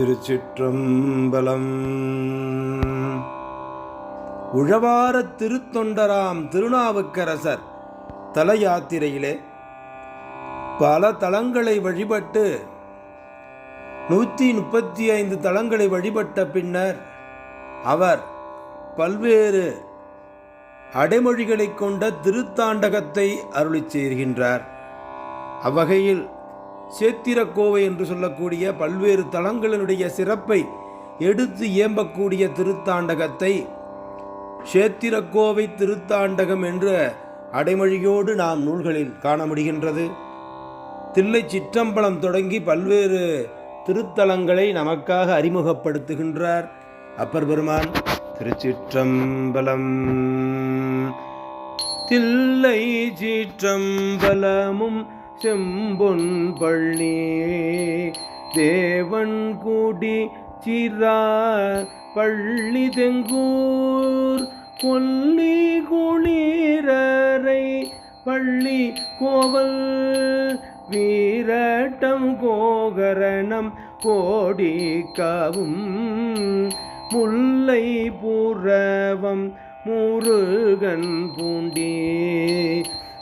திருச்சிற்றம்பலம். உழவாரத் திருத்தொண்டராம் திருநாவுக்கரசர் தல யாத்திரையிலே பல தலங்களை வழிபட்டு நூற்றி முப்பத்தி ஐந்து தலங்களை வழிபட்ட பின்னர் அவர் பல்வேறு அடைமொழிகளை கொண்ட திருத்தாண்டகத்தை அருளி செய்கின்றார். அவ்வகையில் சேத்திரக்கோவை என்று சொல்லக்கூடிய பல்வேறு தலங்களினுடைய சிறப்பை எடுத்து இயம்பக்கூடிய திருத்தாண்டகத்தை சேத்திரக்கோவை திருத்தாண்டகம் என்ற அடைமொழியோடு நாம் நூல்களில் காண முடிகின்றது. தில்லை சிற்றம்பலம் தொடங்கி பல்வேறு திருத்தலங்களை நமக்காக அறிமுகப்படுத்துகின்றார் அப்பர் பெருமான் திருச்சிற்றம்பலம். தில்லை சிற்றம்பலமும் செம்பொன் பள்ளி தேவன் கூடி சிறார் பள்ளி தெங்கூர் கொல்லி குளிரரை பள்ளி கோவல் வீரட்டம் கோகரணம் கோடிக்கவும் முல்லை பூரவம் முருகன் பூண்டே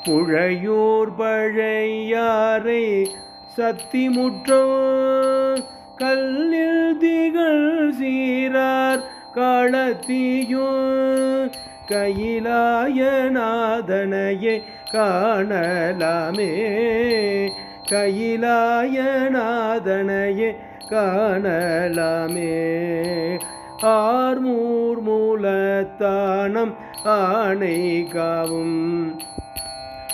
புழையோர் பழையாரை சத்திமுற்றோ கல்லில் திகழ் சீரார் காலத்தீயோ கையிலாயநாதனையே காணலாமே. கையிலாயநாதனையே காணலாமே. ஆர்மூர் மூலத்தானம் ஆணை காவும்.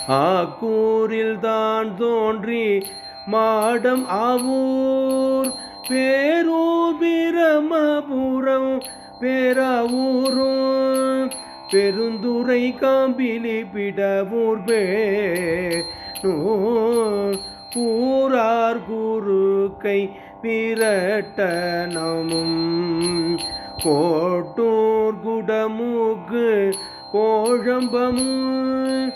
ஆக்கூரில் தான் தோன்றி மாடம் ஆவூர். பேரூபிரமபுரம் பேராவூரும். பெருந்துரை காம்பிலி பிடவூர் பே கூறார் குறுக்கை பிரட்டனமும் கோட்டூர் குடமூக்கு கோழம்பமும்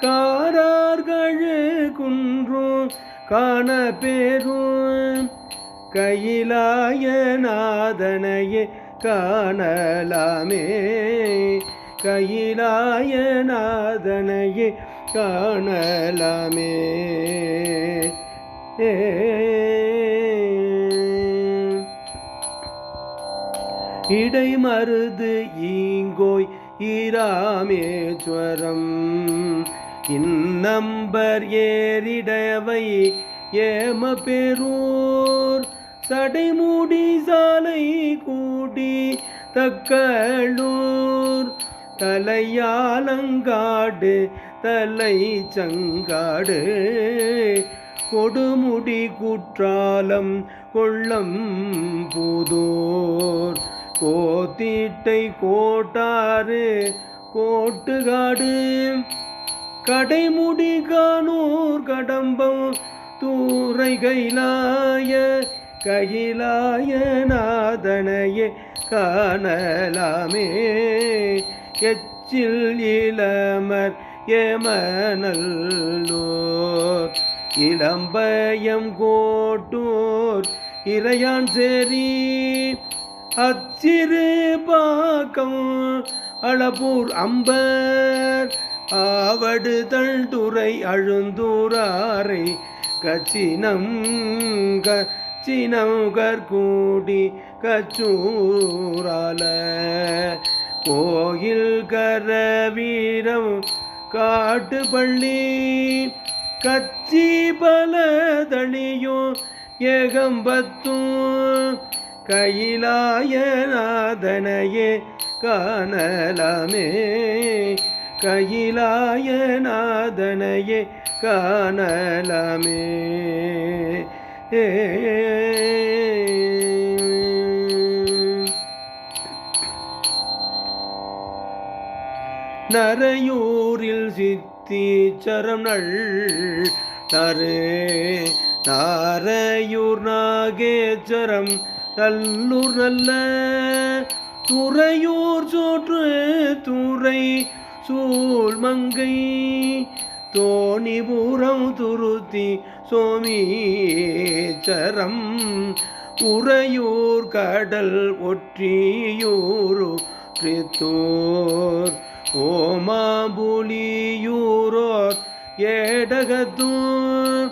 காரார்களு குன்றும் காண பேரும் கையிலாயநாதனையே காணலாமே. கையிலாயநாதனையே காணலாமே. இடை மருது ஈங்கோய் ஈராமேஸ்வரம் கிண்ணம்பர் ஏறிடவை ஏம பெரூர் சடைமூடி சாலை கூடி தக்களூர் தலையாலங்காடு தலை சங்காடு கொடுமுடி குற்றாலம் கொள்ளம் புதூர். கோத்தீட்டை கோட்டாறு கோட்டுகாடு. கடைமுடி கானூர் கடம்பம் தூரை கைலாய கைலாய நாதனையே காணலாமே. எச்சில் இளமர் ஏமநல்லோர் இளம்பயம் கோட்டூர் இறையான் சேரி அச்சிறு பாக்கம் அளபூர் அம்பர் ஆவடுதல் துறை அழுந்தூராரை கச்சினம் கச்சினம் கற்கூடி கச்சூரால. கோயில் கரவீரம் காட்டுப்பள்ளி கச்சி பல பலதளியும் ஏகம்பத்தும் கையிலாயநாதனையே காணலாமே. கையிலாயநாதனையே காணலாமே. நரையூரில் சித்தீச்சரம் நள் தரு நாரையூர் நாகேச்சரம் நல்லூர் நல்ல. துறையூர் சோற்று துறை சூழ் மங்கை தோணிபுரம் துருத்தி சோமீச்சரம் உறையூர் கடல் ஒற்றியூரு பிரித்தோர் ஓமாபுலியூரோர் ஏடகத்தூர்.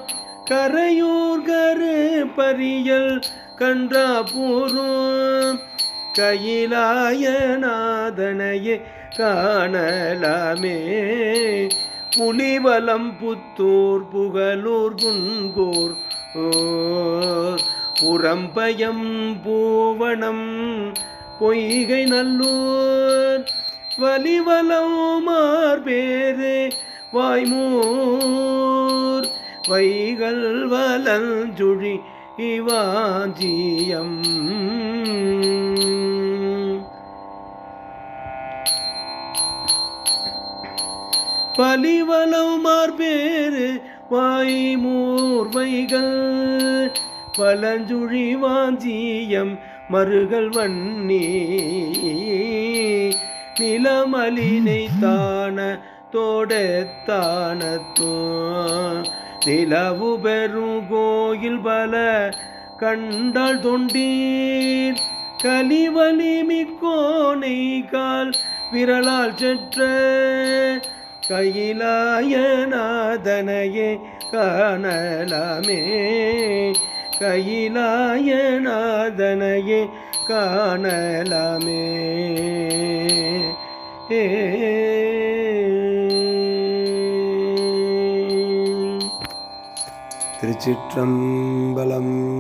கரையூர் கரு பரியல் கன்றாபூரும் கையிலாயநாதனையே காணலாமே. புலிவலம் புத்தூர் புகழூர் குன்கூர் புறம்பயம் பூவனம் பொய்கை நல்லூர். வலிவலோமார் பேரு வாய்மூர். வைகள் வலஞ்சுழி இவாஞ்சியம். பலிவலவுமார் மார்பேறு வாய்மூர் வைகள். பலஞ்சுழி வாஞ்சியம் மருகல் வன்னி. நிலமலினை தான தோடத்தானத்தோ. நிலவு பெரும் கோயில் பல கண்டால் தொண்டீர். கலிவலி மிக்கோனை கால் விரலால் செற்ற கையிலாயநாதனையே காணலாமே. கையிலாயநாதனையே காணலாமே. ஏ. திருச்சிற்றம்பலம்